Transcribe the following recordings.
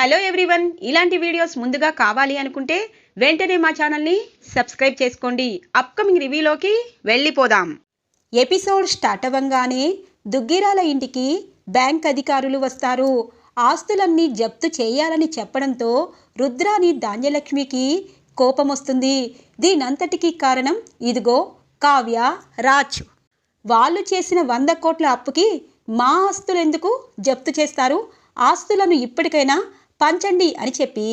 Hello everyone. ఇలాంటి videos ముందుగా కావాలి అనుకుంటే వెంటనే మా ఛానల్ని సబ్స్క్రైబ్ చేసుకోండి. అప్కమింగ్ రివ్యూలోకి వెళ్ళిపోదాం. ఎపిసోడ్ స్టార్ట్ అవ్వంగానే దుగ్గిరాల ఇంటికి బ్యాంక్ అధికారులు వస్తారు. ఆస్తులన్నీ జప్తు చేయాలని చెప్పడంతో రుద్రాని ధాన్యలక్ష్మికి కోపం వస్తుంది దీనంతటికీ కారణం ఇదిగో కావ్య రాజ్. వాళ్ళు చేసిన వంద కోట్ల అప్పుకి మా ఆస్తులెందుకు జప్తు చేస్తారు? ఆస్తులను ఇప్పటికైనా పంచండి అని చెప్పి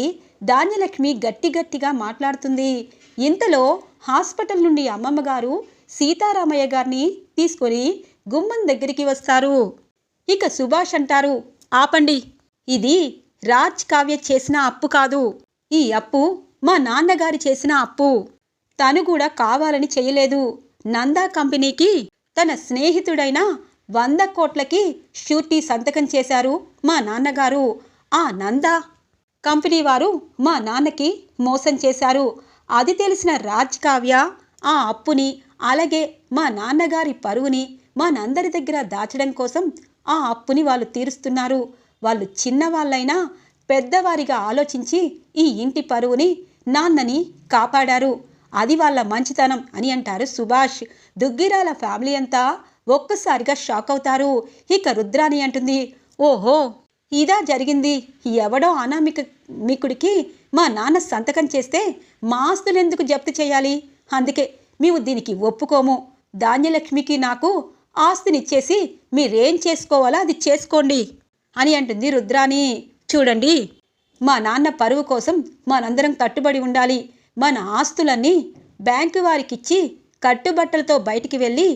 ధాన్యలక్ష్మి గట్టి గట్టిగా మాట్లాడుతుంది. ఇంతలో హాస్పిటల్ నుండి అమ్మమ్మ గారు సీతారామయ్య గారిని తీసుకొని గుమ్మం దగ్గరికి వస్తారు. ఇక సుభాష్ అంటారు ఆపండి. ఇది రాజ్ కావ్య చేసిన అప్పు కాదు. ఈ అప్పు మా నాన్నగారు చేసిన అప్పు. తను కూడా కావాలని చేయలేదు. నందా కంపెనీకి తన స్నేహితుడైన వంద కోట్లకి షూరిటీ సంతకం చేశారు మా నాన్నగారు. ఆ నంద! కంపెనీ వారు మా నాన్నకి మోసం చేశారు. అది తెలిసిన రాజ్ కావ్య ఆ అప్పుని అలాగే మా నాన్నగారి పరువుని మనందరి దగ్గర దాచడం కోసం ఆ అప్పుని వాళ్ళు తీరుస్తున్నారు. వాళ్ళు చిన్నవాళ్ళైనా పెద్దవారిగా ఆలోచించి ఈ ఇంటి పరువుని నాన్నని కాపాడారు. అది వాళ్ళ మంచితనం అని అంటారు సుభాష్. దుగ్గిరాల ఫ్యామిలీ అంతా ఒక్కసారిగా షాక్ అవుతారు. ఇక రుద్రాని అంటుంది ఓహో! ఇదా జరిగింది. ఎవడో అనామిక మికుడికి మా నాన్న సంతకం చేస్తే మా ఆస్తులు ఎందుకు జప్తు చేయాలి? అందుకే మేము దీనికి ఒప్పుకోము. ధాన్యలక్ష్మికి నాకు ఆస్తినిచ్చేసి మీరేం చేసుకోవాలో అది చేసుకోండి అని అంటుంది రుద్రాని చూడండి మా నాన్న పరువు కోసం మనందరం కట్టుబడి ఉండాలి. మన ఆస్తులన్నీ బ్యాంకు వారికిచ్చి కట్టుబట్టలతో బయటికి వెళ్ళి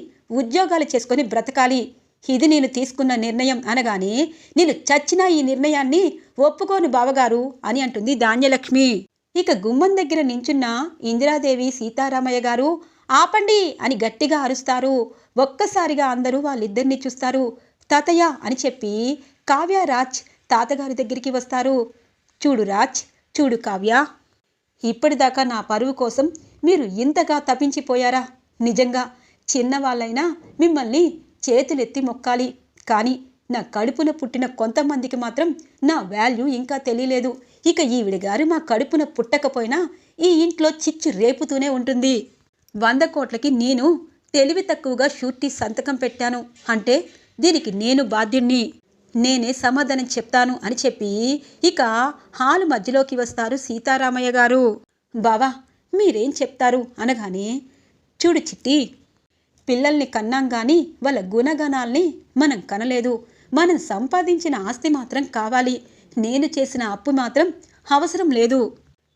ఉద్యోగాలు చేసుకొని బ్రతకాలి. ఇది నేను తీసుకున్న నిర్ణయం అనగానే నేను చచ్చిన ఈ నిర్ణయాన్ని ఒప్పుకోను బావగారు అని అంటుంది ధాన్యలక్ష్మి. ఇక గుమ్మం దగ్గర నించున్న ఇందిరాదేవి సీతారామయ్య గారు ఆపండి అని గట్టిగా అరుస్తారు. ఒక్కసారిగా అందరూ వాళ్ళిద్దరిని చూస్తారు. తాతయ్య అని చెప్పి కావ్య రాజ్ తాతగారి దగ్గరికి వస్తారు. చూడు రాజ్ చూడు కావ్య ఇప్పటిదాకా నా పరువు కోసం మీరు ఇంతగా తప్పించిపోయారా? నిజంగా చిన్నవాళ్ళైనా మిమ్మల్ని చేతులెత్తి మొక్కాలి. కానీ నా కడుపున పుట్టిన కొంతమందికి మాత్రం నా వాల్యూ ఇంకా తెలియలేదు. ఇక ఈవిడ గారు మా కడుపున పుట్టకపోయినా ఈ ఇంట్లో చిచ్చు రేపుతూనే ఉంటుంది. వంద కోట్లకి నేను తెలివి తక్కువగా షూరిటీ సంతకం పెట్టాను. అంటే దీనికి నేను బాధ్యుణ్ణి. నేనే సమాధానం చెప్తాను అని చెప్పి ఇక హాలు మధ్యలోకి వస్తారు సీతారామయ్య గారు. బావా మీరేం చెప్తారు? అనగానే చూడు చిట్టి పిల్లల్ని కన్నాం కానీ వాళ్ళ గుణగణాల్ని మనం కనలేదు. మనం సంపాదించిన ఆస్తి మాత్రం కావాలి. నేను చేసిన అప్పు మాత్రం అవసరం లేదు.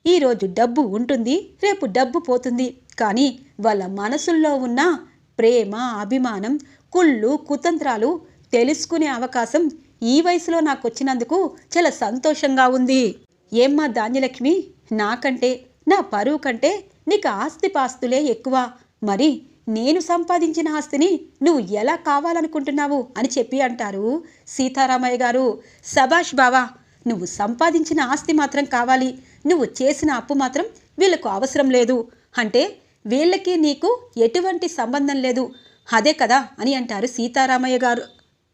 ఈరోజు డబ్బు ఉంటుంది రేపు డబ్బు పోతుంది. కానీ వాళ్ళ మనసుల్లో ఉన్న ప్రేమ అభిమానం కుళ్ళు కుతంత్రాలు తెలుసుకునే అవకాశం ఈ వయసులో నాకు వచ్చినందుకు చాలా సంతోషంగా ఉంది. ఏమ్మా ధాన్యలక్ష్మి? నాకంటే నా పరువు కంటే నీకు ఆస్తిపాస్తులే ఎక్కువ. మరి నేను సంపాదించిన ఆస్తిని నువ్వు ఎలా కావాలనుకుంటున్నావు అని చెప్పి అంటారు సీతారామయ్య గారు. సభాష్ బావా నువ్వు సంపాదించిన ఆస్తి మాత్రం కావాలి. నువ్వు చేసిన అప్పు మాత్రం వీళ్ళకు అవసరం లేదు. అంటే వీళ్ళకి నీకు ఎటువంటి సంబంధం లేదు. అదే కదా అని అంటారు సీతారామయ్య గారు.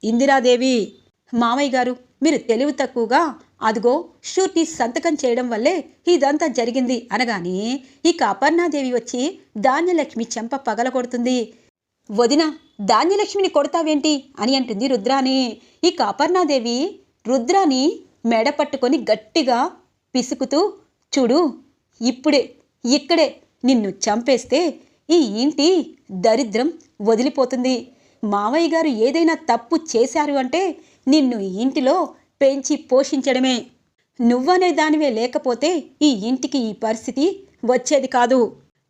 ఇందిరాదేవి మామయ్య గారు మీరు తెలివి తక్కువగా అదిగో షూరిటీ సంతకం చేయడం వల్లే ఇదంతా జరిగింది అనగానే ఇక అపర్ణాదేవి వచ్చి ధాన్యలక్ష్మి చెంప పగలగొడుతుంది. వదిన ధాన్యలక్ష్మిని కొడతావేంటి? అని అంటుంది రుద్రాని ఇక అపర్ణాదేవి రుద్రాని మెడ పట్టుకొని గట్టిగా పిసుకుతూ చూడు ఇప్పుడే ఇక్కడే నిన్ను చంపేస్తే ఈ ఇంటి దరిద్రం వదిలిపోతుంది. మావయ్య గారు ఏదైనా తప్పు చేశారు అంటే నిన్ను ఇంటిలో పెంచి పోషించడమే. నువ్వనే దానివే లేకపోతే ఈ ఇంటికి ఈ పరిస్థితి వచ్చేది కాదు.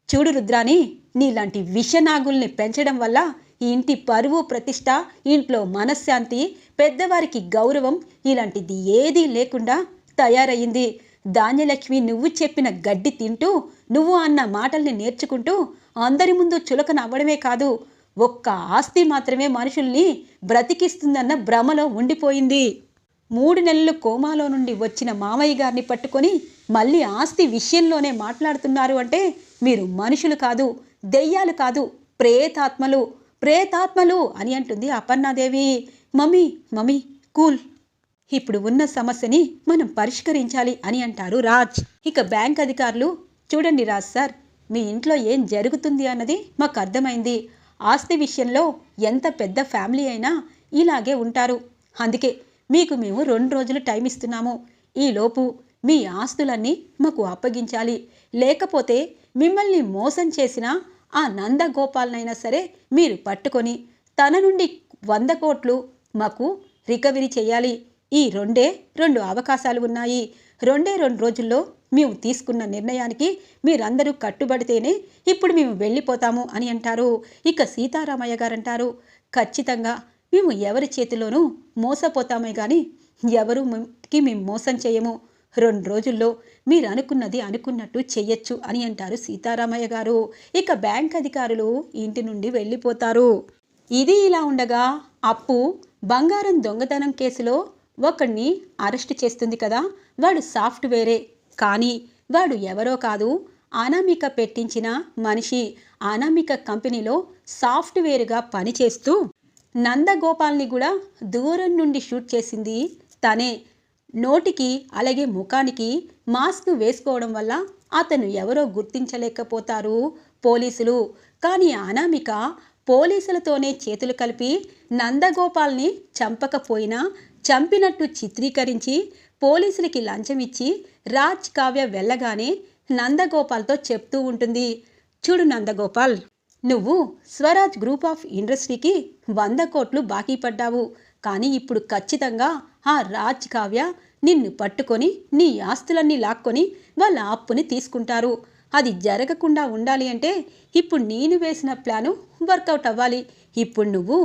చూడు రుద్రాని నీలాంటి విషనాగుల్ని పెంచడం వల్ల ఈ ఇంటి పరువు ప్రతిష్ట ఇంట్లో మనశ్శాంతి పెద్దవారికి గౌరవం ఇలాంటిది ఏదీ లేకుండా తయారయ్యింది. ధాన్యలక్ష్మి నువ్వు చెప్పిన గడ్డి తింటూ నువ్వు అన్న మాటల్ని నేర్చుకుంటూ అందరి ముందు చులకన అవ్వడమే కాదు. ఒక్క ఆస్తి మాత్రమే మనుషుల్ని బ్రతికిస్తుందన్న భ్రమలో ఉండిపోయింది. మూడు నెలలు కోమాలో నుండి వచ్చిన మామయ్య గారిని పట్టుకొని మళ్ళీ ఆస్తి విషయంలోనే మాట్లాడుతున్నారు అంటే మీరు మనుషులు కాదు దెయ్యాలు కాదు ప్రేతాత్మలు. ప్రేతాత్మలు అని అంటుంది అపర్ణాదేవి. Mummy mummy cool. ఇప్పుడు ఉన్న సమస్యని మనం పరిష్కరించాలి అని అంటారు రాజ్. ఇక బ్యాంక్ అధికారులు చూడండి రాజ్ సార్ మీ ఇంట్లో ఏం జరుగుతుంది అన్నది మాకు అర్థమైంది. ఆస్తి విషయంలో ఎంత పెద్ద ఫ్యామిలీ అయినా ఇలాగే ఉంటారు. అందుకే మీకు మేము రెండు రోజులు టైం ఇస్తున్నాము. ఈలోపు మీ ఆస్తులన్నీ మాకు అప్పగించాలి. లేకపోతే మిమ్మల్ని మోసం చేసిన ఆ నందగోపాల్నైనా సరే మీరు పట్టుకొని తన నుండి వంద కోట్లు మాకు రికవరీ చేయాలి. ఈ రెండే రెండు అవకాశాలు ఉన్నాయి. రెండే రెండు రోజుల్లో మేము తీసుకున్న నిర్ణయానికి మీరందరూ కట్టుబడితేనే ఇప్పుడు మేము వెళ్ళిపోతాము అని అంటారు. ఇక సీతారామయ్య గారు అంటారు ఖచ్చితంగా మేము ఎవరి చేతిలోనూ మోసపోతామే కానీ ఎవరుకి మేము మోసం చేయము. రెండు రోజుల్లో మీరు అనుకున్నది అనుకున్నట్టు చెయ్యొచ్చు అని అంటారు సీతారామయ్య గారు. ఇక బ్యాంక్ అధికారులు ఇంటి నుండి వెళ్ళిపోతారు. ఇది ఇలా ఉండగా అప్పు బంగారం దొంగతనం కేసులో ఒకడిని అరెస్ట్ చేస్తుంది కదా. వాడు సాఫ్ట్వేరే కానీ వాడు ఎవరో కాదు. అనామిక పెట్టించిన మనిషి అనామిక కంపెనీలో సాఫ్ట్వేర్గా పనిచేస్తూ నందగోపాల్ని కూడా దూరం నుండి షూట్ చేసింది తనే. నోటికి అలాగే ముఖానికి మాస్క్ వేసుకోవడం వల్ల అతను ఎవరో గుర్తించలేకపోతారు పోలీసులు. కానీ అనామిక పోలీసులతోనే చేతులు కలిపి నందగోపాల్ని చంపకపోయినా చంపినట్టు చిత్రీకరించి పోలీసులకి లంచం ఇచ్చి రాజ్ కావ్య వెళ్ళగానే నందగోపాల్తో చెప్తూ ఉంటుంది. చూడు నందగోపాల్! నువ్వు స్వరాజ్ గ్రూప్ ఆఫ్ ఇండస్ట్రీకి వంద కోట్లు బాకీ పడ్డావు. కానీ ఇప్పుడు ఖచ్చితంగా ఆ రాజ్ కావ్య నిన్ను పట్టుకొని నీ ఆస్తులన్నీ లాక్కొని వాళ్ళ అప్పుని తీసుకుంటారు. అది జరగకుండా ఉండాలి అంటే ఇప్పుడు నేను వేసిన ప్లాను వర్కౌట్ అవ్వాలి. ఇప్పుడు నువ్వు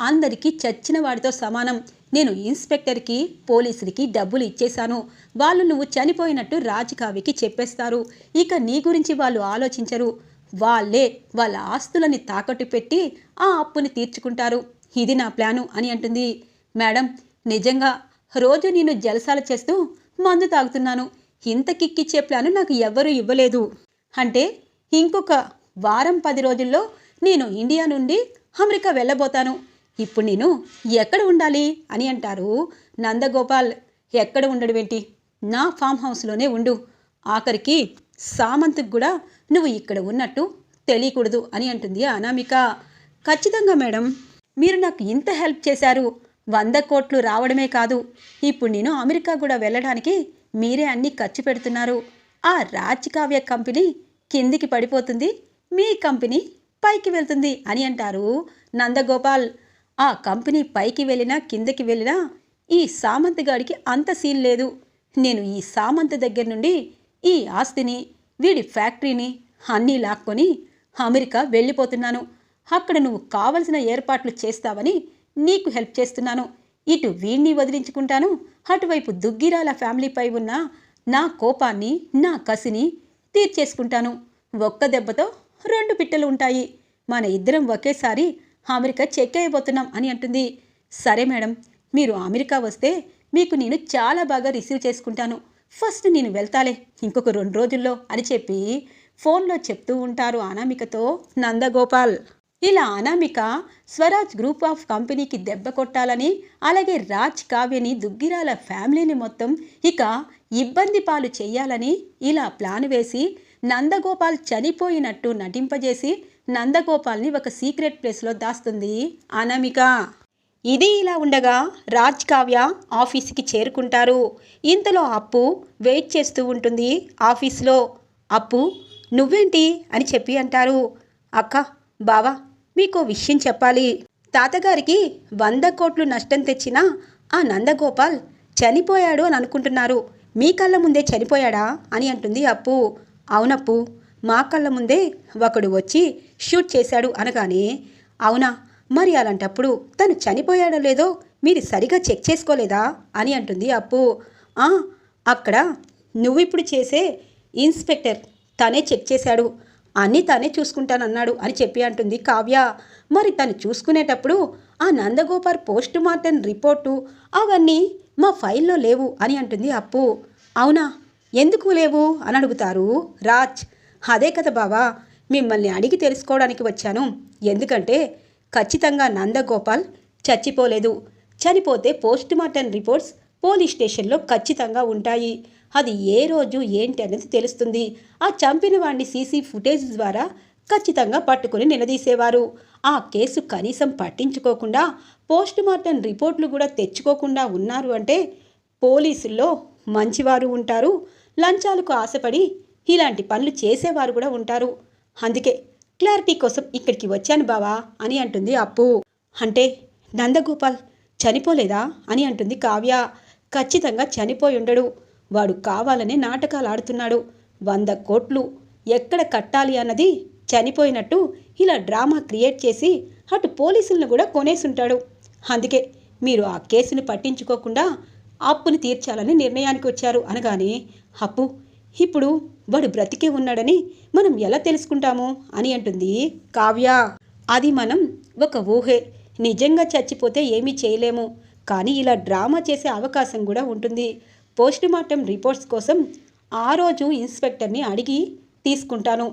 అందరికీ చచ్చిన వాడితో సమానం. నేను ఇన్స్పెక్టర్కి పోలీసులకి డబ్బులు ఇచ్చేశాను. వాళ్ళు నువ్వు చనిపోయినట్టు రాజకావికి చెప్పేస్తారు. ఇక నీ గురించి వాళ్ళు ఆలోచించరు. వాళ్ళే వాళ్ళ ఆస్తులని తాకట్టు పెట్టి ఆ అప్పుని తీర్చుకుంటారు. ఇది నా ప్లాను అని అంటుంది. మేడం నిజంగా రోజు నేను జలసాలు చేస్తూ మందు తాగుతున్నాను. ఇంత కిక్కిచ్చే ప్లాను నాకు ఎవ్వరూ ఇవ్వలేదు. అంటే ఇంకొక వారం పది రోజుల్లో నేను ఇండియా నుండి అమెరికా వెళ్ళబోతాను. ఇప్పుడు నేను ఎక్కడ ఉండాలి అని అంటారు నందగోపాల్. ఎక్కడ ఉండడువేంటి నా ఫామ్ హౌస్లోనే ఉండు. ఆఖరికి సామంత్కి కూడా నువ్వు ఇక్కడ ఉన్నట్టు తెలియకూడదు అని అంటుంది అనామిక. ఖచ్చితంగా మేడం మీరు నాకు ఇంత హెల్ప్ చేశారు. వంద కోట్లు రావడమే కాదు. ఇప్పుడు నేను అమెరికా కూడా వెళ్ళడానికి మీరే అన్ని ఖర్చు పెడుతున్నారు. ఆ రాజకావ్య కంపెనీ కిందికి పడిపోతుంది. మీ కంపెనీ పైకి వెళ్తుంది అని అంటారు నందగోపాల్. ఆ కంపెనీ పైకి వెళ్ళినా కిందకి వెళ్ళినా ఈ సామంత్ గాడికి అంత సీన్ లేదు. నేను ఈ సామంత్ దగ్గర నుండి ఈ ఆస్తిని వీడి ఫ్యాక్టరీని అన్నీ లాక్కొని అమెరికా వెళ్ళిపోతున్నాను. అక్కడ నువ్వు కావలసిన ఏర్పాట్లు చేస్తావని నీకు హెల్ప్ చేస్తున్నాను. ఇటు వీణ్ణి వదిలించుకుంటాను. అటువైపు దుగ్గిరాల ఫ్యామిలీపై ఉన్న నా కోపాన్ని నా కసిని తీర్చేసుకుంటాను. ఒక్క దెబ్బతో రెండు పిట్టలు ఉంటాయి. మన ఇద్దరం ఒకేసారి అమెరికా చెక్ అయిపోతున్నాం అని అంటుంది. సరే మేడం మీరు అమెరికా వస్తే మీకు నేను చాలా బాగా రిసీవ్ చేసుకుంటాను. ఫస్ట్ నేను వెళ్తాలే ఇంకొక రెండు రోజుల్లో అని చెప్పి ఫోన్లో చెప్తూ ఉంటారు అనామికతో నందగోపాల్. ఇలా అనామిక స్వరాజ్ గ్రూప్ ఆఫ్ కంపెనీకి దెబ్బ కొట్టాలని అలాగే రాజ్ కావ్యని దుగ్గిరాల ఫ్యామిలీని మొత్తం ఇక ఇబ్బంది పాలు చేయాలని ఇలా ప్లాన్ వేసి నందగోపాల్ చనిపోయినట్టు నటింపజేసి నందగోపాల్ని ఒక సీక్రెట్ ప్లేస్లో దాస్తుంది అనామిక. ఇది ఇలా ఉండగా రాజ్ కావ్య ఆఫీస్కి చేరుకుంటారు. ఇంతలో అప్పు వెయిట్ చేస్తూ ఉంటుంది ఆఫీస్లో. అప్పు నువ్వేంటి అని చెప్పి అంటారు. అక్క బావా మీకు విషయం చెప్పాలి. తాతగారికి వంద కోట్లు నష్టం తెచ్చిన ఆ నందగోపాల్ చనిపోయాడు అని అనుకుంటున్నారు. మీ కళ్ళ ముందే చనిపోయాడా అని అంటుంది అప్పు. అవునప్పు మా కళ్ళ ముందే ఒకడు వచ్చి షూట్ చేశాడు అనగానే అవునా మరి అలాంటప్పుడు తను చనిపోయాడో లేదో మీరు సరిగా చెక్ చేసుకోలేదా అని అంటుంది అప్పు. అక్కడ నువ్వు ఇప్పుడు చేసే ఇన్స్పెక్టర్ తనే చెక్ చేశాడు. అన్నీ తనే చూసుకుంటానన్నాడు అని చెప్పి అంటుంది కావ్య. మరి తను చూసుకునేటప్పుడు ఆ నందగోపాల్ పోస్ట్ మార్టం రిపోర్టు అవన్నీ మా ఫైల్లో లేవు అని అంటుంది అప్పు. అవునా? ఎందుకు లేవు? అని అడుగుతారు రాజ్. అదే కదా బావా మిమ్మల్ని అడిగి తెలుసుకోవడానికి వచ్చాను. ఎందుకంటే ఖచ్చితంగా నందగోపాల్ చచ్చిపోలేదు. చనిపోతే పోస్ట్ మార్టం రిపోర్ట్స్ పోలీస్ స్టేషన్లో ఖచ్చితంగా ఉంటాయి. అది ఏ రోజు ఏంటి అనేది తెలుస్తుంది. ఆ చంపిన వాడిని సీసీ ఫుటేజ్ ద్వారా ఖచ్చితంగా పట్టుకుని నిలదీసేవారు. ఆ కేసు కనీసం పట్టించుకోకుండా పోస్ట్ మార్టం రిపోర్ట్లు కూడా తెచ్చుకోకుండా ఉన్నారు అంటే పోలీసుల్లో మంచివారు ఉంటారు. లంచాలకు ఆశపడి ఇలాంటి పనులు చేసేవారు కూడా ఉంటారు. అందుకే క్లారిటీ కోసం ఇక్కడికి వచ్చాను బావా అని అంటుంది అప్పు. అంటే నందగోపాల్ చనిపోలేదా అని అంటుంది కావ్య. ఖచ్చితంగా చనిపోయి ఉండడు. వాడు కావాలనే నాటకాలు ఆడుతున్నాడు వంద కోట్లు ఎక్కడ కట్టాలి అన్నది చనిపోయినట్టు ఇలా డ్రామా క్రియేట్ చేసి అటు పోలీసులను కూడా కొనేసుంటాడు. అందుకే మీరు ఆ కేసును పట్టించుకోకుండా అప్పుని తీర్చాలని నిర్ణయానికి వచ్చారు అనగానే అప్పు ఇప్పుడు వాడు బ్రతికే ఉన్నాడని మనం ఎలా తెలుసుకుంటాము? అని అంటుంది కావ్య. అది మనం ఒక ఊహే. నిజంగా చచ్చిపోతే ఏమీ చేయలేము. కానీ ఇలా డ్రామా చేసే అవకాశం కూడా ఉంటుంది. పోస్టుమార్టం రిపోర్ట్స్ కోసం ఆ రోజు ఇన్స్పెక్టర్ని అడిగి తీసుకుంటాను.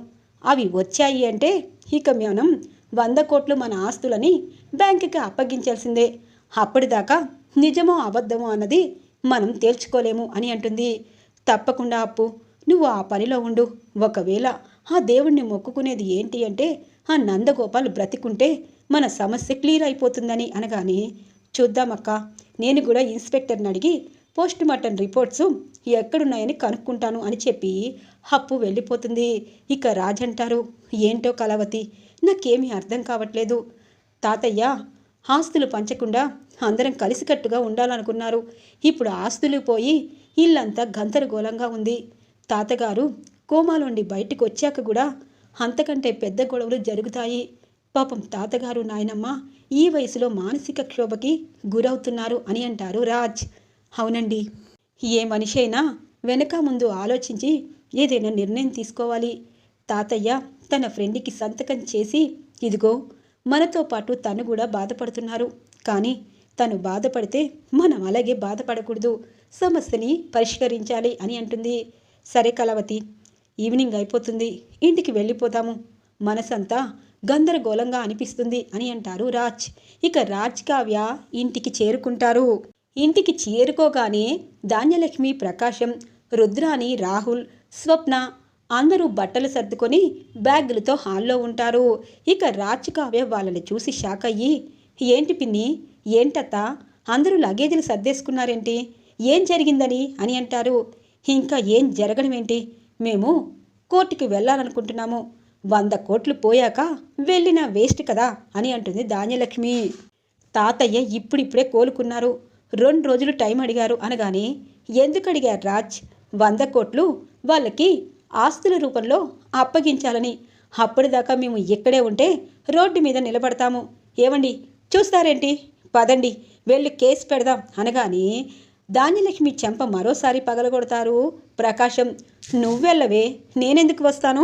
అవి వచ్చాయి అంటే ఇక మనం వంద కోట్లు మన ఆస్తులని బ్యాంకుకి అప్పగించాల్సిందే. అప్పటిదాకా నిజమో అబద్ధమో అన్నది మనం తేల్చుకోలేము అని అంటుంది. తప్పకుండా అప్పు నువ్వు ఆ పనిలో ఉండు. ఒకవేళ ఆ దేవుణ్ణి మొక్కుకునేది ఏంటి అంటే ఆ నందగోపాల్ బ్రతికుంటే మన సమస్య క్లియర్ అయిపోతుందని అనగానే చూద్దామక్క నేను కూడా ఇన్స్పెక్టర్ని అడిగి పోస్ట్ మార్టం రిపోర్ట్స్ ఎక్కడున్నాయని కనుక్కుంటాను అని చెప్పి హప్పు వెళ్ళిపోతుంది. ఇక రాజంటారు ఏంటో కలవతి నాకేమీ అర్థం కావట్లేదు. తాతయ్య ఆస్తులు పంచకుండా అందరం కలిసికట్టుగా ఉండాలనుకున్నారు. ఇప్పుడు ఆస్తులు పోయి ఇల్లంతా గందరగోళంగా ఉంది. తాతగారు కోమాలోండి బయటకు వచ్చాక కూడా అంతకంటే పెద్ద గొడవలు జరుగుతాయి. పాపం తాతగారు నాయనమ్మ ఈ వయసులో మానసిక క్షోభకి గురవుతున్నారు అని అంటారు రాజ్. అవునండి. ఏ మనిషి అయినా వెనక ముందు ఆలోచించి ఏదైనా నిర్ణయం తీసుకోవాలి. తాతయ్య తన ఫ్రెండ్కి సంతకం చేసి ఇదిగో మనతో పాటు తను కూడా బాధపడుతున్నారు. కానీ తను బాధపడితే మనం అలాగే బాధపడకూడదు. సమస్యని పరిష్కరించాలి అని అంటుంది. సరే కలవతి ఈవినింగ్ అయిపోతుంది. ఇంటికి వెళ్ళిపోతాము మనసంతా గందరగోళంగా అనిపిస్తుంది అని అంటారు రాజ్. ఇక రాజ్ కావ్య ఇంటికి చేరుకుంటారు. ఇంటికి చేరుకోగానే ధాన్యలక్ష్మి ప్రకాశం రుద్రాని రాహుల్ స్వప్న అందరూ బట్టలు సర్దుకొని బ్యాగులతో హాల్లో ఉంటారు. ఇక రాచికావ్య వాళ్ళని చూసి షాక్ అయ్యి ఏంటి పిన్ని? ఏంటత్త? అందరూ లగేజీలు సర్దేసుకున్నారేంటి? ఏం జరిగిందని? అని అంటారు. ఇంకా ఏం జరగడం ఏంటి మేము కోర్టుకి వెళ్ళాలనుకుంటున్నాము. వంద కోట్లు పోయాక వెళ్ళినా వేస్ట్ కదా? అని అంటుంది ధాన్యలక్ష్మి. తాతయ్య ఇప్పుడిప్పుడే కోలుకున్నారు. రెండు రోజులు టైం అడిగారు అనగానే ఎందుకు అడిగారు రాజ్? వంద కోట్లు వాళ్ళకి ఆస్తుల రూపంలో అప్పగించాలని. అప్పటిదాకా మేము ఇక్కడే ఉంటే రోడ్డు మీద నిలబడతాము. ఏమండి? చూస్తారేంటి? పదండి వెళ్ళి కేసు పెడదాం. అనగానే ధాన్యలక్ష్మి చెంప మరోసారి పగలగొడతారు ప్రకాశం. నువ్వెళ్ళవే నేనెందుకు వస్తాను?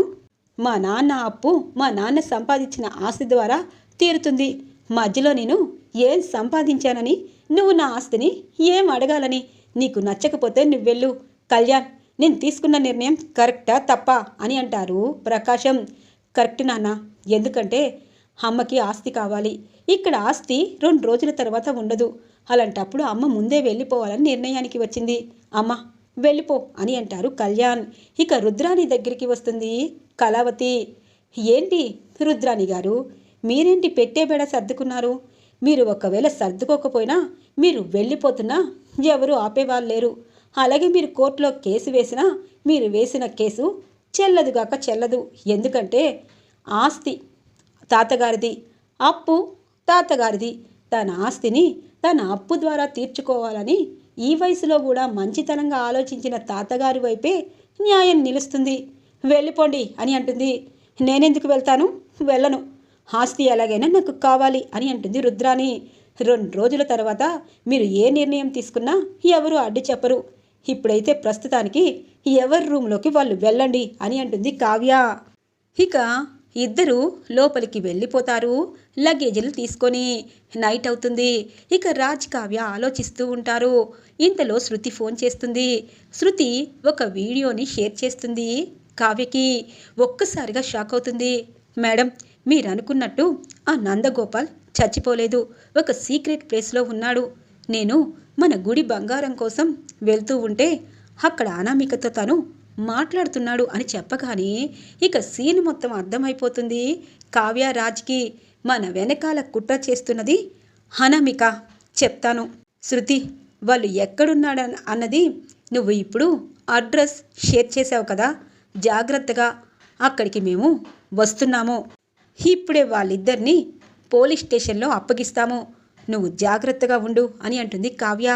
మా నాన్న అప్పు మా నాన్న సంపాదించిన ఆస్తి ద్వారా తీరుతుంది. మధ్యలో నేను ఏం సంపాదించానని నువ్వు నా ఆస్తిని ఏం అడగాలని? నీకు నచ్చకపోతే నువ్వెళ్ళు. కళ్యాణ్ నేను తీసుకున్న నిర్ణయం కరెక్టా తప్ప అని అంటారు ప్రకాశం. కరెక్ట్ నాన్న ఎందుకంటే అమ్మకి ఆస్తి కావాలి. ఇక్కడ ఆస్తి రెండు రోజుల తర్వాత ఉండదు. అలాంటప్పుడు అమ్మ ముందే వెళ్ళిపోవాలని నిర్ణయానికి వచ్చింది. అమ్మ వెళ్ళిపో అని అంటారు కళ్యాణ్. ఇక రుద్రాణి దగ్గరికి వస్తుంది కళావతి. ఏంటి రుద్రాణి గారు మీరేంటి పెట్టే బెడ సర్దుకున్నారు? మీరు ఒకవేళ సర్దుకోకపోయినా మీరు వెళ్ళిపోతున్నా ఎవరు ఆపేవాళ్ళు లేరు అలాగే మీరు కోర్టులో కేసు వేసినా మీరు వేసిన కేసు చెల్లదుగాక చెల్లదు. ఎందుకంటే ఆస్తి తాతగారిది అప్పు తాతగారిది. తన ఆస్తిని తన అప్పు ద్వారా తీర్చుకోవాలని ఈ వయసులో కూడా మంచితనంగా ఆలోచించిన తాతగారి వైపే న్యాయం నిలుస్తుంది. వెళ్ళిపోండి అని అంటుంది. నేనెందుకు వెళ్తాను? వెళ్ళను. ఆస్తి ఎలాగైనా నాకు కావాలి అని అంటుంది రుద్రాని రెండు రోజుల తర్వాత మీరు ఏ నిర్ణయం తీసుకున్నా ఎవరు అడ్డు చెప్పరు. ఇప్పుడైతే ప్రస్తుతానికి ఎవరి రూమ్లోకి వాళ్ళు వెళ్ళండి అని అంటుంది కావ్య. ఇక ఇద్దరు లోపలికి వెళ్ళిపోతారు. లగేజీలు తీసుకొని నైట్ అవుతుంది. ఇక రాజ్ కావ్య ఆలోచిస్తూ ఉంటారు. ఇంతలో శృతి ఫోన్ చేస్తుంది. శృతి ఒక వీడియోని షేర్ చేస్తుంది కావ్యకి. ఒక్కసారిగా షాక్ అవుతుంది. మేడం మీరు అనుకున్నట్టు ఆ నందగోపాల్ చచ్చిపోలేదు. ఒక సీక్రెట్ ప్లేస్లో ఉన్నాడు. నేను మన గుడి బంగారం కోసం వెళ్తూ ఉంటే అక్కడ అనామికతో తను మాట్లాడుతున్నాడు అని చెప్పగానే ఇక సీన్ మొత్తం అర్థమైపోతుంది. కావ్య రాజ్కి మన వెనకాల కుట్ర చేస్తున్నది అనామిక. చెప్తాను. శృతి వాళ్ళు ఎక్కడున్నాడ అన్నది నువ్వు ఇప్పుడు అడ్రస్ షేర్ చేసావు కదా? జాగ్రత్తగా అక్కడికి మేము వస్తున్నాము. ఇప్పుడే వాళ్ళిద్దరినీ పోలీస్ స్టేషన్లో అప్పగిస్తాము. నువ్వు జాగ్రత్తగా ఉండు అని అంటుంది కావ్య.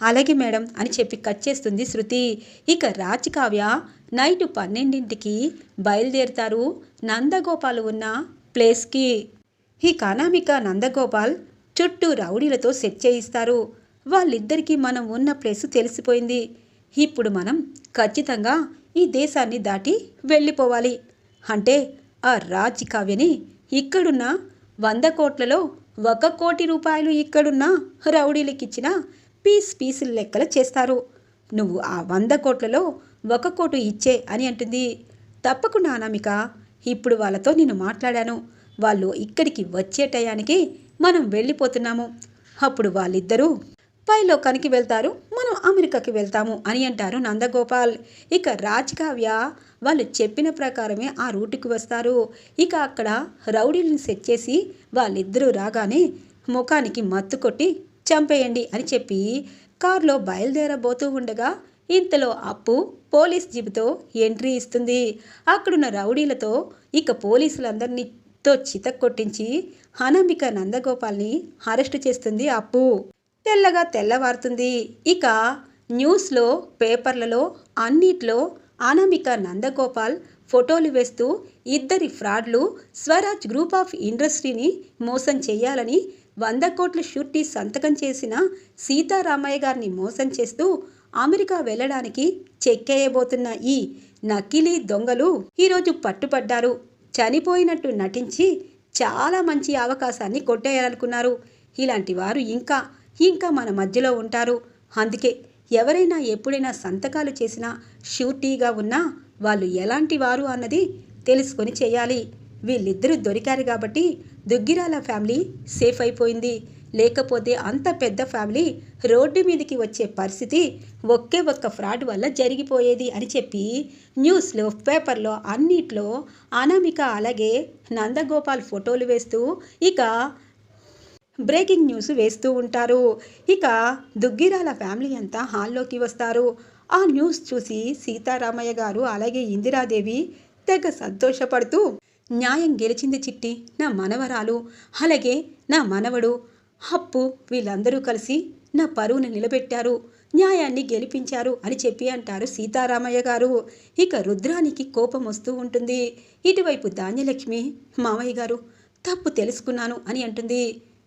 అలాగే మేడం అని చెప్పి కట్ చేస్తుంది శృతి. ఇక రాజ్ కావ్య నైట్ పన్నెండింటికి బయలుదేరుతారు నందగోపాల్ ఉన్న ప్లేస్కి. ఈ కానామిక నందగోపాల్ చుట్టూ రౌడీలతో సెట్ చేయిస్తారు. వాళ్ళిద్దరికీ మనం ఉన్న ప్లేస్ తెలిసిపోయింది. ఇప్పుడు మనం ఖచ్చితంగా ఈ దేశాన్ని దాటి వెళ్ళిపోవాలి. అంటే ఆ రాజ్ కావ్యని ఇక్కడున్న వంద కోట్లలో ఒక కోటి రూపాయలు ఇక్కడున్న రౌడీలకిచ్చిన పీస్ పీసులు లెక్కల చేస్తారు. నువ్వు ఆ వంద కోట్లలో ఒక కోటు ఇచ్చే అని అంటుంది. తప్పకుండా అనామిక ఇప్పుడు వాళ్ళతో నేను మాట్లాడాను. వాళ్ళు ఇక్కడికి వచ్చే టయానికి మనం వెళ్ళిపోతున్నాము. అప్పుడు వాళ్ళిద్దరూ పైలోకానికి వెళ్తారు మనం అమెరికాకి వెళ్తాము అని అంటారు నందగోపాల్. ఇక రాజ్కావ్య వాళ్ళు చెప్పిన ప్రకారమే ఆ రూటుకి వస్తారు. ఇక అక్కడ రౌడీలను సెట్ చేసి వాళ్ళిద్దరూ రాగానే ముఖానికి మత్తు కొట్టి చంపేయండి అని చెప్పి కారులో బయలుదేరబోతూ ఉండగా ఇంతలో అప్పు పోలీస్ జీబుతో ఎంట్రీ ఇస్తుంది. అక్కడున్న రౌడీలతో ఇక పోలీసులందరినీతో చితక్కొట్టించి అనామిక నందగోపాల్ని అరెస్టు చేస్తుంది అప్పు. తెల్లగా తెల్లవారుతుంది. ఇక న్యూస్లో పేపర్లలో అన్నిట్లో అనామిక నందగోపాల్ ఫోటోలు వేస్తూ ఇద్దరి ఫ్రాడ్లు స్వరాజ్ గ్రూప్ ఆఫ్ ఇండస్ట్రీని మోసం చేయాలని వంద కోట్ల షూర్టీ సంతకం చేసిన సీతారామయ్య గారిని మోసం చేస్తూ అమెరికా వెళ్ళడానికి చెక్కేయబోతున్న ఈ నకిలీ దొంగలు ఈరోజు పట్టుపడ్డారు చనిపోయినట్టు నటించి చాలా మంచి అవకాశాన్ని కొట్టేయాలనుకున్నారు. ఇలాంటి వారు ఇంకా ఇంకా మన మధ్యలో ఉంటారు. అందుకే ఎవరైనా ఎప్పుడైనా సంతకాలు చేసినా షూరిటీగా ఉన్నా వాళ్ళు ఎలాంటి వారు అన్నది తెలుసుకొని చేయాలి. వీళ్ళిద్దరూ దొరికారు కాబట్టి దుగ్గిరాల ఫ్యామిలీ సేఫ్ అయిపోయింది. లేకపోతే అంత పెద్ద ఫ్యామిలీ రోడ్డు మీదకి వచ్చే పరిస్థితి ఒకే ఒక్క ఫ్రాడ్ వల్ల జరిగిపోయేది అని చెప్పి న్యూస్లో పేపర్లో అన్నిట్లో అనామిక అలాగే నందగోపాల్ ఫోటోలు వేస్తూ ఇక బ్రేకింగ్ న్యూస్ వేస్తూ ఉంటారు. ఇక దుగ్గిరాల ఫ్యామిలీ అంతా హాల్లోకి వస్తారు. ఆ న్యూస్ చూసి సీతారామయ్య గారు అలాగే ఇందిరాదేవి తెగ సంతోషపడుతూ న్యాయం గెలిచింది చిట్టి నా మనవరాలు అలాగే నా మనవడు. అప్పు వీళ్ళందరూ కలిసి నా పరువును నిలబెట్టారు. న్యాయాన్ని గెలిపించారు అని చెప్పి అంటారు సీతారామయ్య గారు. ఇక రుద్రానికి కోపం వస్తూ ఉంటుంది. ఇటువైపు ధాన్యలక్ష్మి మామయ్య గారు తప్పు తెలుసుకున్నాను అని అంటుంది.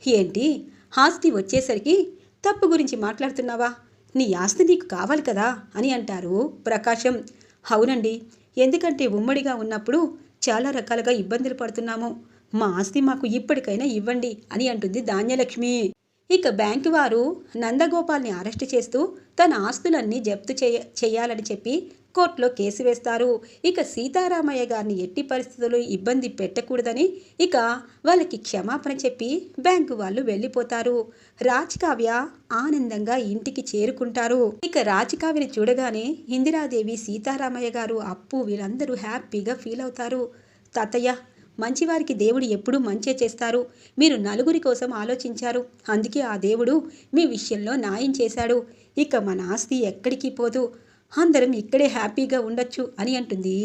ఏంటి? ఆస్తి వచ్చేసరికి తప్పు గురించి మాట్లాడుతున్నావా? నీ ఆస్తి నీకు కావాలి కదా? అని అంటారు ప్రకాశం. అవునండి. ఎందుకంటే ఉమ్మడిగా ఉన్నప్పుడు చాలా రకాలుగా ఇబ్బందులు పడుతున్నాము. మా ఆస్తి మాకు ఇప్పటికైనా ఇవ్వండి అని అంటుంది ధాన్యలక్ష్మి. ఇక బ్యాంకు వారు నందగోపాల్ని అరెస్ట్ చేస్తూ తన ఆస్తులన్నీ జప్తు చేయ చేయాలని చెప్పి కోర్టులో కేసు వేస్తారు. ఇక సీతారామయ్య గారిని ఎట్టి పరిస్థితుల్లో ఇబ్బంది పెట్టకూడదని ఇక వాళ్ళకి క్షమాపణ చెప్పి బ్యాంకు వాళ్ళు వెళ్ళిపోతారు. రాజకావ్య ఆనందంగా ఇంటికి చేరుకుంటారు. ఇక రాజకావ్యని చూడగానే ఇందిరాదేవి సీతారామయ్య గారు అప్పు వీళ్ళందరూ హ్యాపీగా ఫీల్ అవుతారు. తాతయ్య మంచివారికి దేవుడు ఎప్పుడూ మంచే చేస్తారు. మీరు నలుగురి కోసం ఆలోచించారు. అందుకే ఆ దేవుడు మీ విషయంలో న్యాయం చేశాడు. ఇక మన ఆస్తి ఎక్కడికి పోదు. అందరం ఇక్కడే హ్యాపీగా ఉండొచ్చు అని అంటుంది.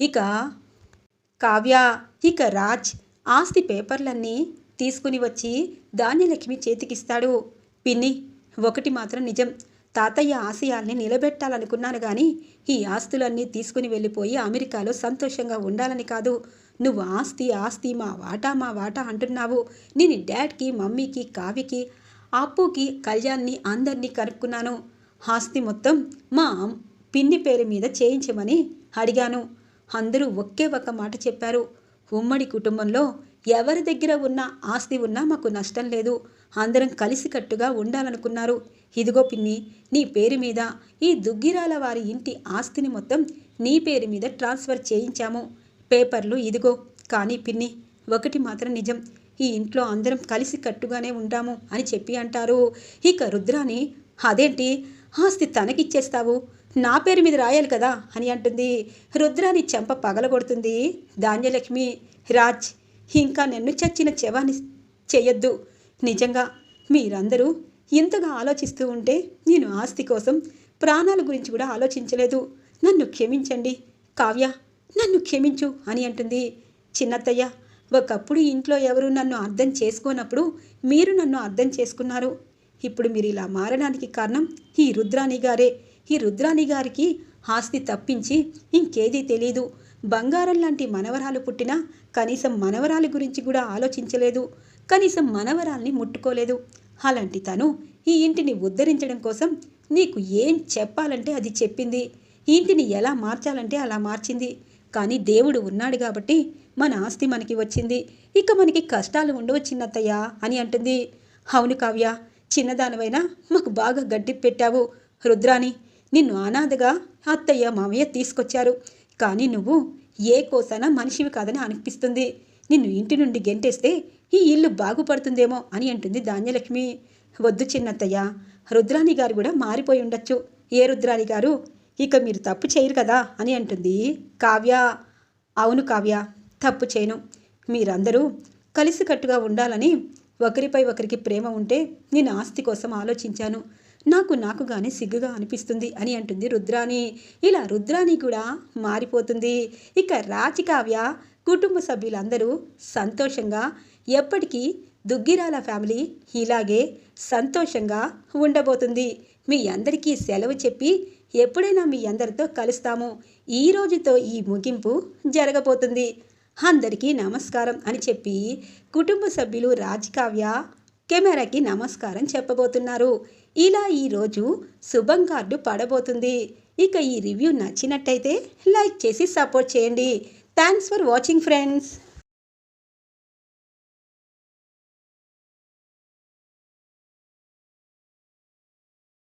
ఇక కావ్య ఇక రాజ్ ఆస్తి పేపర్లన్నీ తీసుకుని వచ్చి ధాన్యలక్ష్మి చేతికిస్తాడు. పిన్ని ఒకటి మాత్రం నిజం. తాతయ్య ఆశయాల్ని నిలబెట్టాలనుకున్నాను కానీ ఈ ఆస్తులన్నీ తీసుకుని వెళ్ళిపోయి అమెరికాలో సంతోషంగా ఉండాలని కాదు. నువ్వు ఆస్తి ఆస్తి మా వాటా మా వాటా అంటున్నావు. నేను డాడ్కి మమ్మీకి కావ్యకి అప్పుకి కళ్యాణ్ని అందరినీ కనుక్కున్నాను. ఆస్తి మొత్తం మా పిన్ని పేరు మీద చేయించమని అడిగాను. అందరూ ఒకే ఒక మాట చెప్పారు. ఉమ్మడి కుటుంబంలో ఎవరి దగ్గర ఉన్న ఆస్తి ఉన్నా మాకు నష్టం లేదు. అందరం కలిసికట్టుగా ఉండాలనుకున్నారు. ఇదిగో పిన్ని నీ పేరు మీద ఈ దుగ్గిరాల వారి ఇంటి ఆస్తిని మొత్తం నీ పేరు మీద ట్రాన్స్ఫర్ చేయించాము. పేపర్లు ఇదిగో. కానీ పిన్ని ఒకటి మాత్రం నిజం. ఈ ఇంట్లో అందరం కలిసి కట్టుగానే ఉంటాము అని చెప్పి అంటారు. ఇక రుద్రాని అదేంటి? ఆస్తి తనకిచ్చేస్తావు. నా పేరు మీద రాయాలి కదా అని అంటుంది. రుద్రాని చెంప పగలగొడుతుంది. ధాన్యలక్ష్మి రాజ్ ఇంకా నన్ను చచ్చిన చెవాని చేయొద్దు నిజంగా మీరందరూ ఇంతగా ఆలోచిస్తూ ఉంటే నేను ఆస్తి కోసం ప్రాణాల గురించి కూడా ఆలోచించలేదు. నన్ను క్షమించండి. కావ్య నన్ను క్షమించు అని అంటుంది. చిన్నత్తయ్య ఒకప్పుడు ఇంట్లో ఎవరు నన్ను అర్థం చేసుకోనప్పుడు మీరు నన్ను అర్థం చేసుకున్నారు. ఇప్పుడు మీరు ఇలా మారడానికి కారణం ఈ రుద్రాణి గారే. ఈ రుద్రాణి గారికి ఆస్తి తప్పించి ఇంకేదీ తెలీదు. బంగారం లాంటి మనవరాలు పుట్టినా కనీసం మనవరాలి గురించి కూడా ఆలోచించలేదు. కనీసం మనవరాల్ని ముట్టుకోలేదు. అలాంటి తను ఈ ఇంటిని ఉద్ధరించడం కోసం నీకు ఏం చెప్పాలంటే అది చెప్పింది. ఇంటిని ఎలా మార్చాలంటే అలా మార్చింది. కానీ దేవుడు ఉన్నాడు కాబట్టి మన ఆస్తి మనకి వచ్చింది. ఇక మనకి కష్టాలు ఉండవు చిన్నత్తయ్య అని అంటుంది. అవును కావ్య చిన్నదానివైనా మాకు బాగా గడ్డి పెట్టావు రుద్రాని నిన్ను అనాథగా అత్తయ్య మామయ్య తీసుకొచ్చారు. కానీ నువ్వు ఏ కోసన మనిషివి కాదని అనిపిస్తుంది. నిన్ను ఇంటి నుండి గెంటేస్తే ఈ ఇల్లు బాగుపడుతుందేమో అని అంటుంది ధాన్యలక్ష్మి. వద్దు చిన్నత్తయ్య రుద్రాణి గారు కూడా మారిపోయి ఉండొచ్చు. ఏ రుద్రాణి గారు? ఇక మీరు తప్పు చేయరు కదా అని అంటుంది కావ్య. అవును కావ్య తప్పు చేయను. మీరందరూ కలిసికట్టుగా ఉండాలని ఒకరిపై ఒకరికి ప్రేమ ఉంటే నేను ఆస్తి కోసం ఆలోచించాను. నాకు నాకుగానే సిగ్గుగా అనిపిస్తుంది అని అంటుంది రుద్రాణి. ఇలా రుద్రాణి కూడా మారిపోతుంది. ఇక రాచికావ్య కుటుంబ సభ్యులందరూ సంతోషంగా ఎప్పటికీ దుగ్గిరాల ఫ్యామిలీ ఇలాగే సంతోషంగా ఉండబోతుంది. మీ అందరికీ సెలవు చెప్పి ఎప్పుడైనా మీ అందరితో కలుస్తాము. ఈ రోజుతో ఈ ముగింపు జరగబోతుంది. అందరికీ నమస్కారం అని చెప్పి కుటుంబ సభ్యులు రాజకావ్య కెమెరాకి నమస్కారం చెప్పబోతున్నారు. ఇలా ఈరోజు శుభం కార్డు పడబోతుంది. ఇక ఈ రివ్యూ నచ్చినట్టయితే లైక్ చేసి సపోర్ట్ చేయండి. Thanks for watching friends